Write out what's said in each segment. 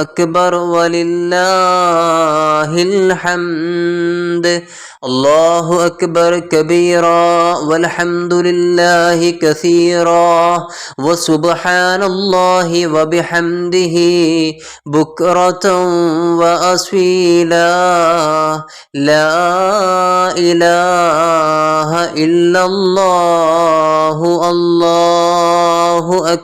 أكبر ولله الحمد. الله أكبر كبيرا والحمد لله كثيرا. وسبحان الله وبحمده بكرة وأصيلا. لا إله إلا الله. الله أكبر.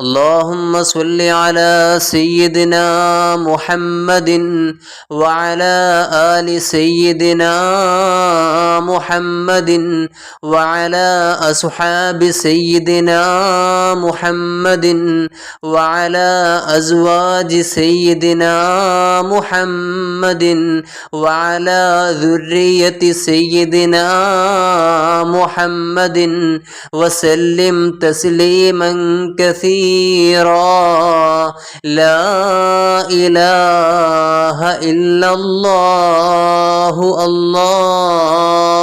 اللهم صل على سيدنا محمد وعلى آل سيدنا محمد وعلى أصحاب سيدنا محمد وعلى أزواج سيدنا محمد وعلى ذرية سيدنا محمد. وسلم تسليما كثيرا. لا إله إلا الله. الله.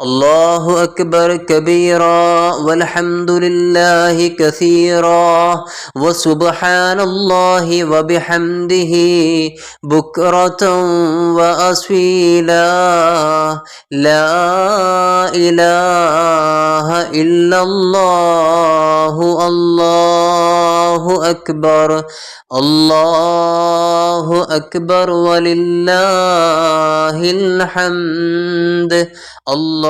الله أكبر كبيرا والحمد لله كثيرا وسبحان الله وبحمده بكرة وأصيلا. لا إله إلا الله الله أكبر الله أكبر ولله الحمد الله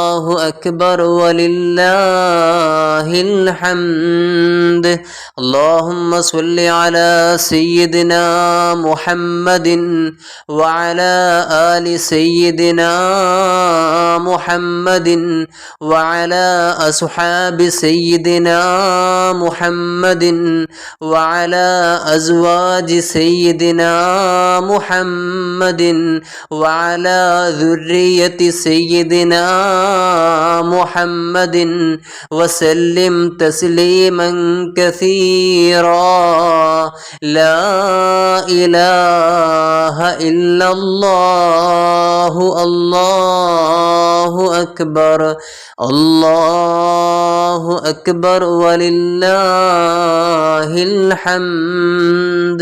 أكبر ولله الحمد. اللهم صل على سيدنا محمد وعلى آل سيدنا محمد وعلى أصحاب سيدنا محمد وعلى أزواج سيدنا محمد وعلى ذرية سيدنا محمد وسلم تسليما كثيرا. لا إله إلا الله الله أكبر الله أكبر ولله الحمد.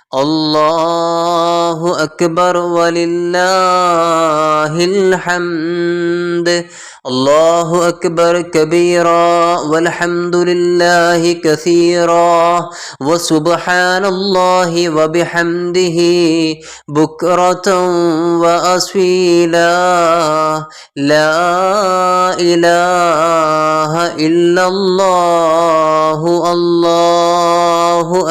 الله أكبر ولله الحمد. الله أكبر كبيرا والحمد لله كثيرا. وسبحان الله وبحمده بكرة وأصيلا. لا إله إلا الله. الله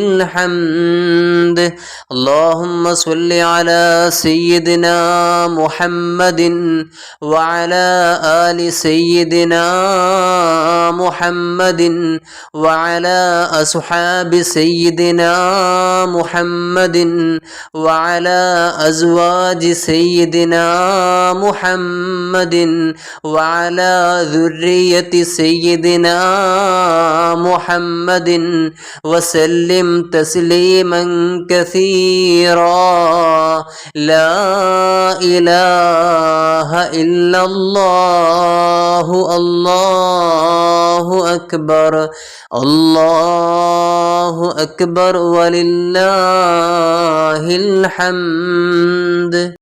الحمد اللهم صل على سيدنا محمد وعلى آل سيدنا محمد وعلى أصحاب سيدنا محمد وعلى أزواج سيدنا محمد وعلى ذرية سيدنا محمد. وسلم تسليما كثيرا. لا إله إلا الله. الله أكبر. الله أكبر. ولله الحمد.